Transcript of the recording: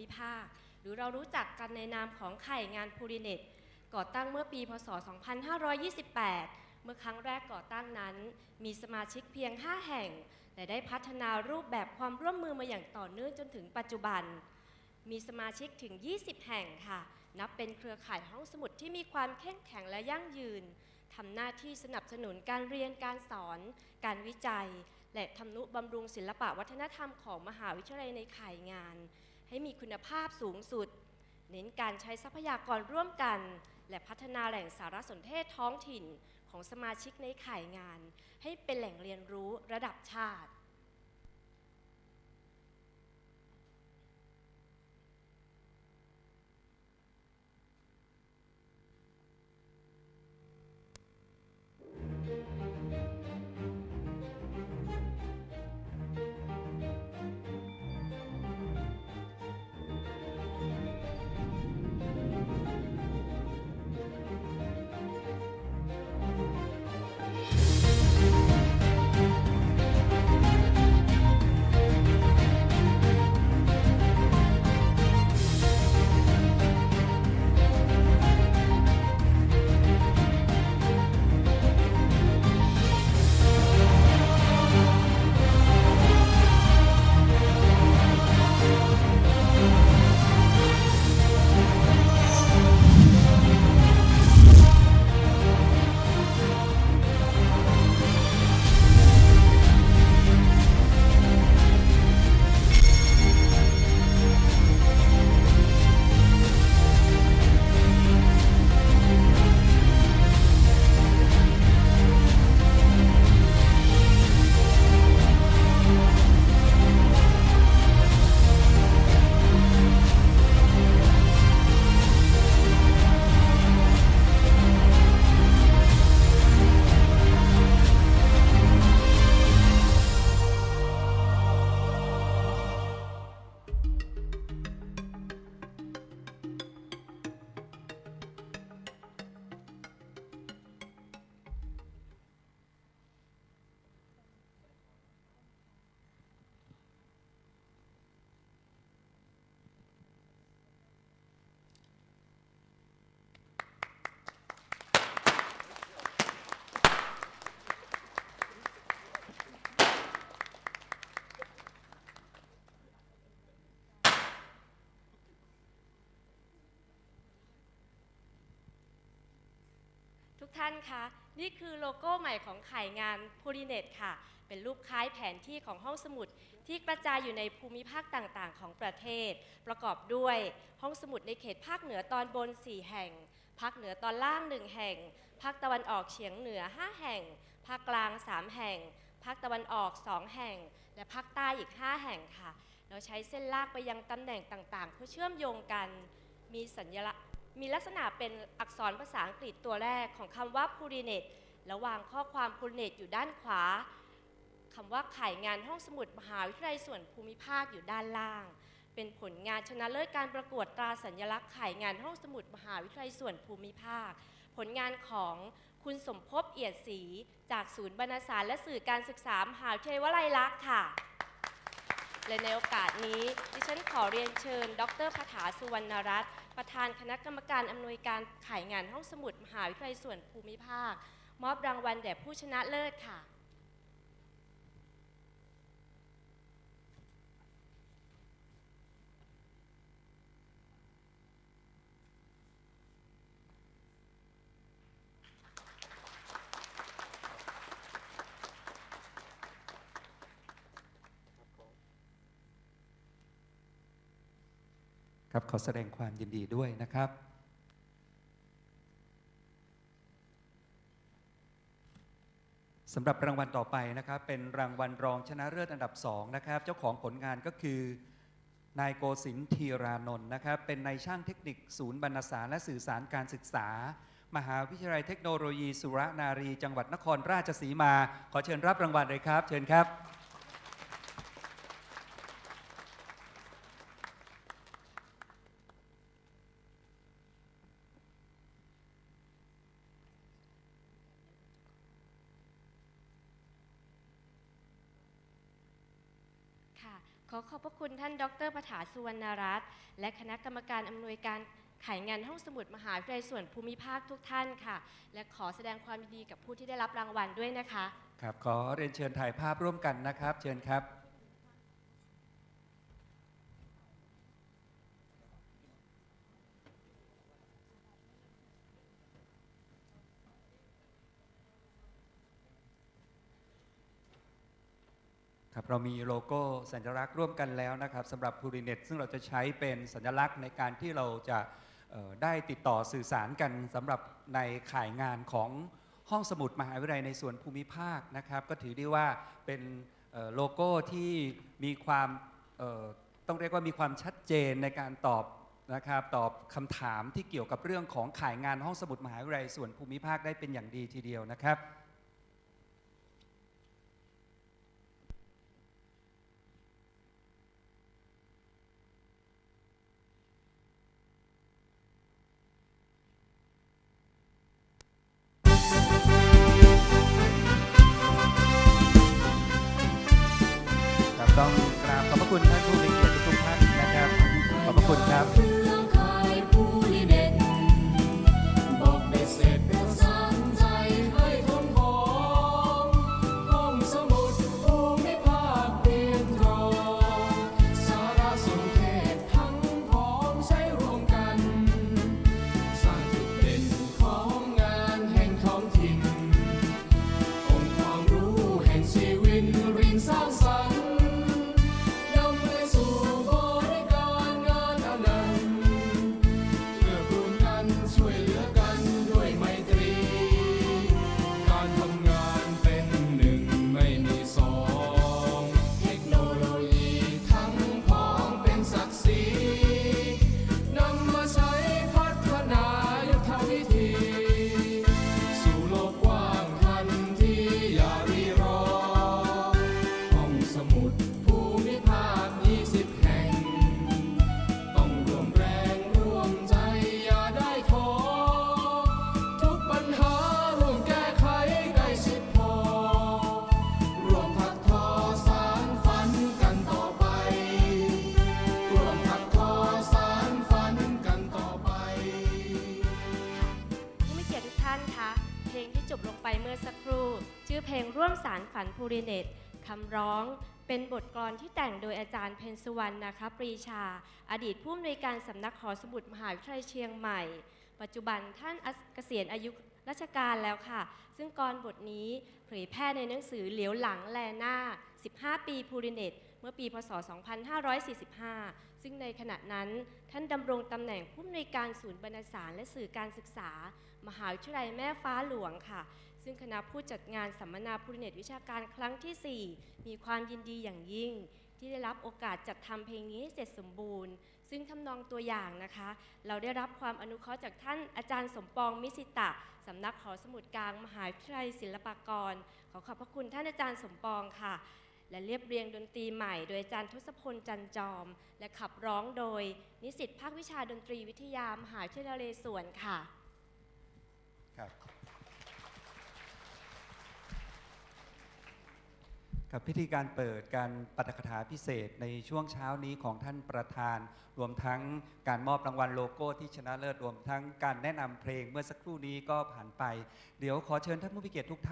มิภาค หรือเรารู้จักกันในนามของไข่งานพูริเน็ตก่อตั้งเมื่อปี พศ 2528 เมื่อครั้งแรกก่อตั้งนั้น มีสมาชิกเพียง 5 แห่ง แต่ได้พัฒนารูปแบบความร่วมมือมาอย่างต่อเนื่องจนถึงปัจจุบัน มีสมาชิกถึง 20 แห่งค่ะ นับเป็นเครือข่ายห้องสมุดที่มีความเข้มแข็งและยั่งยืนทำหน้าที่สนับสนุนการเรียนการสอน การวิจัย และทำนุบำรุงศิลปะวัฒนธรรมของมหาวิทยาลัยในข่ายงาน ให้มีคุณภาพสูงสุด เน้นการใช้ทรัพยากรร่วมกัน และพัฒนาแหล่งสารสนเทศท้องถิ่นของสมาชิกในข่ายงาน ให้เป็นแหล่งเรียนรู้ระดับชาติ กท่านคะนี่คือโลโก้ใหม่ของไข่งานพูริเนตค่ะ เป็นรูปคล้ายแผนที่ของห้องสมุดที่กระจายอยู่ในภูมิภาคต่างๆ ของประเทศ ประกอบด้วยห้องสมุดในเขตภาคเหนือตอนบน 4 แห่ง ภาคเหนือตอนล่าง 1 แห่ง ภาคตะวันออกเฉียงเหนือ 5 แห่ง ภาคกลาง 3 แห่ง ภาคตะวันออก 2 แห่ง และภาคใต้อีก 5 แห่งค่ะ เราใช้เส้นลากไปยังตำแหน่งต่างๆ เพื่อเชื่อมโยงกัน มีสัญลักษณ์ มีลักษณะเป็นอักษรภาษาอังกฤษตัวแรกของคำว่า p u r i n e t และวางข้อความ p u r i n e t อยู่ด้านขวาคำว่าข่ายงานห้องสมุดมหาวิทยาลัยส่วนภูมิภาคอยู่ด้านล่าง เป็นผลงานชนะเลิศการประกวดตราสัญลักษณ์ข่ายงานห้องสมุดมหาวิทยาลัยส่วนภูมิภาค ผลงานของคุณสมภพเอียดศรีจากศูนย์บรรณสารและสื่อการศึกษามหาวิทยาลัยวลัยลักษณ์ค่ะและในโอกาสนี้ ดิฉันขอเรียนเชิญ ดรคาถาสุวรรณรัตน์ ประธานคณะกรรมการอำนวยการขายงานห้องสมุดมหาวิทยาลัยส่วนภูมิภาค มอบรางวัลแด่ผู้ชนะเลิศค่ะ ครับขอแสดงความยินดีด้วยนะครับ สำหรับรางวัลต่อไปนะครับ เป็นรางวัลรองชนะเลิศอันดับ2นะครับ เจ้าของผลงานก็คือนายโกศินทร์ธีรานนท์นะครับ เป็นนายช่างเทคนิคศูนย์บรรณสารและสื่อสารการศึกษา มหาวิทยาลัยเทคโนโลยี สุรนารี จังหวัดนครราชสีมา ขอเชิญรับรางวัลเลยครับ เชิญครับ ค่ะ ขอขอบพระคุณท่านดรปฐาสุวรรณรัตน์และคณะกรรมการอำนวยการขายงานห้องสมุดมหาวิทยาลัยส่วนภูมิภาคทุกท่านค่ะ และขอแสดงความยินดีกับผู้ที่ได้รับรางวัลด้วยนะคะ ครับ ขอเรียนเชิญถ่ายภาพร่วมกันนะครับ เชิญครับ ครับเรามีโลโก้สัญลักษณ์ร่วมกันแล้วนะครับสำหรับ p u r i n e t ซึ่งเราจะใช้เป็นสัญลักษณ์ในการที่เราจะได้ติดต่อสื่อสารกันสำหรับในข่ายงานของห้องสมุดมหาวิทยาลัยในส่วนภูมิภาคนะครับ ก็ถือได้ว่าเป็นโลโก้ที่มีความต้องเรียกว่ามีความชัดเจนในการตอบนะครับตอบคำถามที่เกี่ยวกับเรื่องของข่ายงานห้องสมุดมหาวิทยาลัยส่วนภูมิภาคได้เป็นอย่างดีทีเดียวนะครับ อเพลงร่วมสารฝันภูริเนตคำร้องเป็นบทกลอนที่แต่งโดยอาจารย์เพนสุวรรณนะคะปรีชา อดีตผู้อำนวยการสำนักหอสมุดมหาวิทยาลัยเชียงใหม่ ปัจจุบันท่านเกษียณอายุราชการแล้วค่ะ ซึ่งกรบทนี้เผยแพร่ในหนังสือเหลียวหลังแลหน้า 15 ปีภูริเนตเมื่อปีพศ 2545 ซึ่งในขณะนั้นท่านดำรงตำแหน่งผู้อำนวยการศูนย์บรรณสารและสื่อการศึกษา มหาวิทยาลัยแม่ฟ้าหลวงค่ะ ซึ่งคณะผู้จัดงานสัมมนาภูริเนตวิชาการครั้งทีสี่ 4 มีความยินดีอย่างยิ่ง ที่ได้รับโอกาสจัดทำเพลงนี้ให้เสร็จสมบูรณ์ ซึ่งทำนองตัวอย่างนะคะ เราได้รับความอนุเคราะห์จากท่านอาจารย์สมปองมิสิตะสำนักหอสมุดกลาง มหาวิทยาลัยศิลปากร ขอขอบพระคุณท่านอาจารย์สมปองค่ะ และเรียบเรียงดนตรีใหม่ โดยอาจารย์ทศพลจันจอม และขับร้องโดยนิสิตภาควิชาดนตรีวิทยามหาวิทยาลัยนเรศวรค่ะ ครับครับพิธีการเปิดการปาฐกถาพิเศษในช่วงเช้านี้ของท่านประธาน รวมทั้งการมอบรางวัลโลโก้ที่ชนะเลิศรวมทั้งการแนะนำเพลงเมื่อสักครู่นี้ก็ผ่านไป เดี๋ยวขอเชิญท่านผู้มีเกียรติทุกท่าน